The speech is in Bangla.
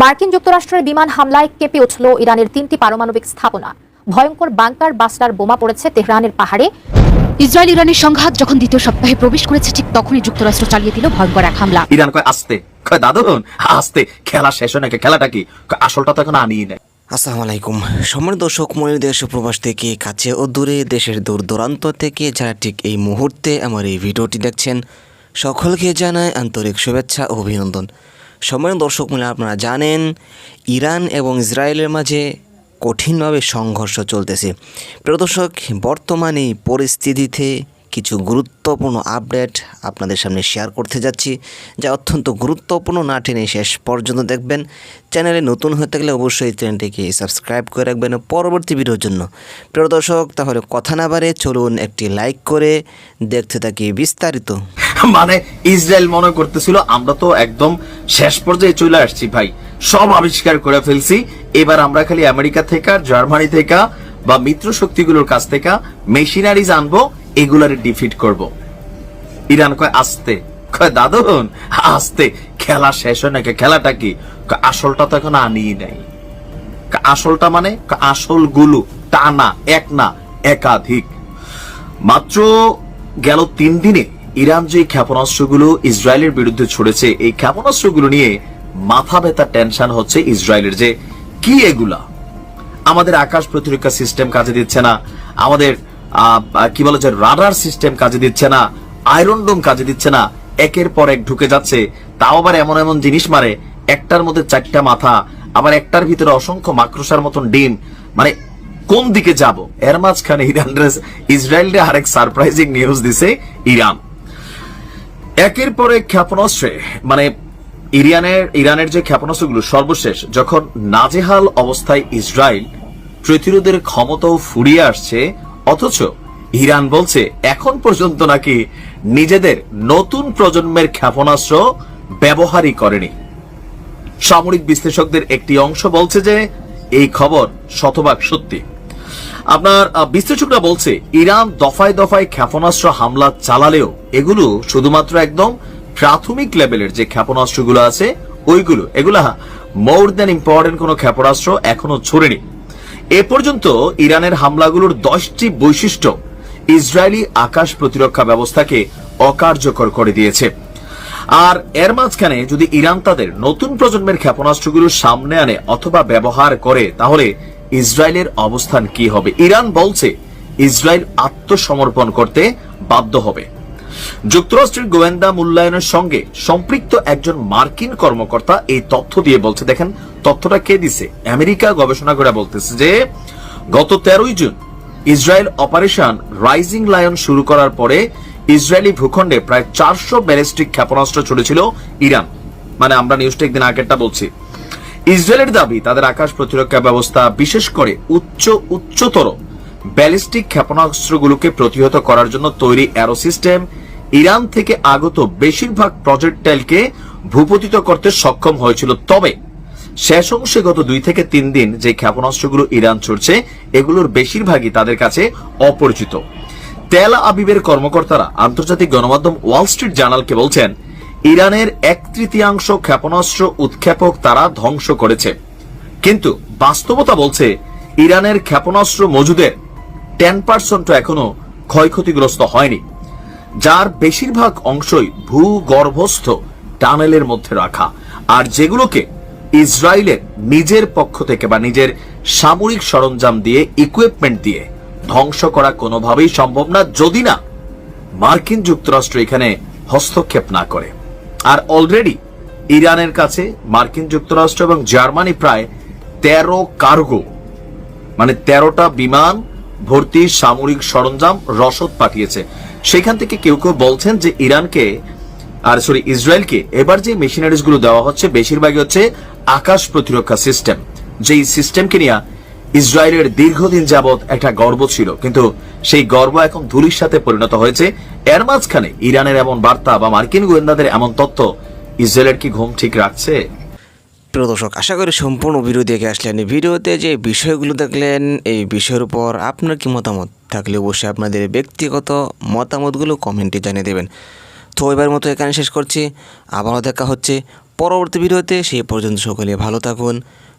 মার্কিন যুক্তরাষ্ট্রের বিমান হামলায় কেঁপে উঠল ইরানের তিনটি পারমাণবিক স্থাপনা। ভয়ঙ্কর বাংকার বাস্টার বোমা পড়েছে তেহরানের পাহাড়ে। ইসরায়েল ইরানের সংঘাত যখন দ্বিতীয় সপ্তাহে প্রবেশ করেছে ঠিক তখনই যুক্তরাষ্ট্র চালিয়ে দিল ভয়ঙ্কর এক হামলা। ইরান কয় আসতে। কয় দাদুন আসতে। খেলা শেষ হয় নাকি? খেলাটা কি? আসলটা তো এখন আনিই নেই আসসালামু আলাইকুম। সম্মানিত দর্শক মনের দেশ প্রবাস থেকে কাছে ও দূরে দেশের দূর দূরান্ত থেকে যারা ঠিক এই মুহূর্তে আমার এই ভিডিওটি দেখছেন সকলকে জানায় আন্তরিক শুভেচ্ছা ও অভিনন্দন। সম্মানিত দর্শক মনে আপনারা জানেন ইরান এবং ইসরায়েলের মাঝে কঠিনভাবে সংঘর্ষ চলতেছে। প্রিয় দর্শক, বর্তমান এই পরিস্থিতিতে কিছু গুরুত্বপূর্ণ আপডেট আপনাদের সামনে শেয়ার করতে যাচ্ছি, যা অত্যন্ত গুরুত্বপূর্ণ, না টেনে শেষ পর্যন্ত দেখবেন। চ্যানেলে নতুন হয়ে থাকলে অবশ্যই চ্যানেলটিকে সাবস্ক্রাইব করে রাখবেন পরবর্তী ভিডিওর জন্য। প্রিয় দর্শক, তাহলে কথা না বাড়ে চলুন একটি লাইক করে দেখতে থাকি বিস্তারিত। মানে ইসরায়েল মনে করতেছিল, আমরা তো একদম শেষ পর্যায়ে চলে আসছি ভাই। সব আবিষ্কার করে ফেলছি। এবার আমরা খালি আমেরিকা থেকে, জার্মানি থেকে বা মিত্র শক্তিগুলোর কাছ থেকে মেশিনারিজ আনব, এগুলারে ডিফিট করব। ইরান কয়, আসতে। কয়, দাদুন, আসতে। খেলা শেষ হয় নাকি? খেলাটা কি? আসলটা তো এখন আনিই নাই। আসলটা মানে? আসলগুলো টানা, এক না, একাধিক। মাত্র গেল তিন দিনে ইরান যে ক্ষেপণাস্ত্রগুলো ইসরায়েলের বিরুদ্ধে ছড়েছে, এই ক্ষেপণাস্ত্রগুলো নিয়ে মাথা ব্যথা টেনশন হচ্ছে ইসরায়েলের যে কি এগুলা? আমাদের আকাশ প্রতিরক্ষা সিস্টেম কাজে দিচ্ছে না, আমাদের কি বলে রাডার সিস্টেম কাজে দিচ্ছে না, আয়রন ডোম কাজে দিচ্ছে না, একের পর এক ঢুকে যাচ্ছে, তাও আবার এমন এমন জিনিস মারে, একটার মধ্যে চারটা মাথা, আবার একটার ভিতরে অসংখ্য মাকড়সার মতন ডিম মানে কোন দিকে যাব? এর মাঝখানে ইরান ইসরায়েলরে আরেক সারপ্রাইজিং নিউজ দিছে ইরান। একের পর ক্ষেপণাস্ত্রে মানে ইরানের ইরানের যে ক্ষেপণাস্ত্রগুলো সর্বশেষ, যখন নাজেহাল অবস্থায় ইসরায়েল প্রতিরোধের ক্ষমতাও ফুরিয়ে আসছে, অথচ ইরান বলছে এখন পর্যন্ত নাকি নিজেদের নতুন প্রজন্মের ক্ষেপণাস্ত্র ব্যবহারই করেনি। সামরিক বিশ্লেষকদের একটি অংশ বলছে যে, এই খবর শতভাগ সত্যি। আপনার বিশ্লেষকরা বলছে, ইরান দফায় দফায় ক্ষেপণাস্ত্র হামলা চালালেও এগুলো শুধুমাত্র একদম প্রাথমিক লেভেলের যে ক্ষেপণাস্ত্রগুলো আছে, ওইগুলো, এগুলা মোর দেন ইম্পর্টেন্ট কোনো ক্ষেপণাস্ত্র এখনও ছড়েনি। এ পর্যন্ত ইরানের হামলাগুলোর দশটি বৈশিষ্ট্য ইসরায়েলি আকাশ প্রতিরক্ষা ব্যবস্থাকে অকার্যকর করে দিয়েছে। আর এর মাঝখানে যদি ইরান তাদের নতুন প্রজন্মের ক্ষেপণাস্ত্রগুলো সামনে আনে অথবা ব্যবহার করে, তাহলে ইসরায়েলের অবস্থান কি হবে? ইরান বলছে ইসরায়েল আত্মসমর্পণ করতে বাধ্য হবে। যুক্তরাষ্ট্রের গোয়েন্দা মূল্যায়নের সঙ্গে সম্পৃক্ত একজন মার্কিন কর্মকর্তা এই তথ্য দিয়ে বলছে, দেখেন, তথ্যটা কে দিছে? আমেরিকা গবেষণা করে বলতেছে যে, গত তেরোই June Israel Operation Rising Lion শুরু করার পরে ইসরায়েলি ভূখণ্ডে প্রায় চারশো ব্যালিস্টিক ক্ষেপণাস্ত্র ছড়েছিল ইরান। মানে আমরা নিউজটা একদিন আগেরটা বলছি। ইসরায়েলের দাবি, তাদের আকাশ প্রতিরক্ষা ব্যবস্থা বিশেষ করে উচ্চ, উচ্চতর ব্যালিস্টিক ক্ষেপণাস্ত্রগুলোকে প্রতিহত করার জন্য তৈরি অ্যারো সিস্টেম ইরান থেকে আগত বেশিরভাগ প্রজেক্টাইলকে ভূপতিত করতে সক্ষম হয়েছিল। তবে শেষ অংশে গত দুই থেকে তিন দিন যে ক্ষেপণাস্ত্রগুলো ইরান ছড়ছে, এগুলোর বেশিরভাগই তাদের কাছে অপরিচিত। তেল আবিবের কর্মকর্তারা আন্তর্জাতিক গণমাধ্যম ওয়াল স্ট্রিট জার্নালকে বলছেন ইরানের এক তৃতীয়াংশ ক্ষেপণাস্ত্র উৎক্ষেপক তারা ধ্বংস করেছে। কিন্তু বাস্তবতা বলছে, ইরানের ক্ষেপণাস্ত্র মজুদের টেন পার্সেন্ট এখনও ক্ষয়ক্ষতিগ্রস্ত হয়নি, যার বেশিরভাগ অংশই ভূগর্ভস্থ টানেলের মধ্যে রাখা। আর যেগুলোকে ইসরায়েলের নিজের পক্ষ থেকে বা নিজের সামরিক সরঞ্জাম দিয়ে ইকুইপমেন্ট দিয়ে ধ্বংস করা কোনোভাবেই সম্ভব না, যদি না মার্কিন যুক্তরাষ্ট্র এখানে হস্তক্ষেপ না করে। আর অলরেডি ইরানের কাছে মার্কিন যুক্তরাষ্ট্র এবং জার্মানি প্রায় তেরো কার্গো মানে তেরোটা বিমান ভর্তি সামরিক সরঞ্জাম রসদ পাঠিয়েছে। সেখান থেকে কেউ কেউ বলছেন যে ইরানকে, আর সরি ইসরায়েলকে এবার যে মেশিনারিজগুলো দেওয়া হচ্ছে, বেশিরভাগই হচ্ছে আকাশ প্রতিরক্ষা সিস্টেম যেই সিস্টেমকে নিয়ে ইসরায়েলের দীর্ঘদিন যাবৎ একটা গর্ব ছিল, কিন্তু সেই গর্ব এখন ধুলির সাথে পরিণত হয়েছে। এর মাঝখানে ইরানের এমন বার্তা বা মার্কিন গোয়েন্দাদের এমন তথ্য ইসরায়েলের কি ঘুম ঠিক রাখছে? প্রিয় দর্শক, আশা করি সম্পূর্ণ ভিডিও দেখে আসলেন। ভিডিওতে যে বিষয়গুলো দেখলেন, এই বিষয়ের উপর আপনার কি মতামত? থাকলে অবশ্যই আপনাদের ব্যক্তিগত মতামতগুলো কমেন্টে জানিয়ে দেবেন। তো এবার মতো এখানে শেষ করছি। আবারও দেখা হচ্ছে পরবর্তী ভিডিওতে। সেই পর্যন্ত সকলে ভালো থাকুন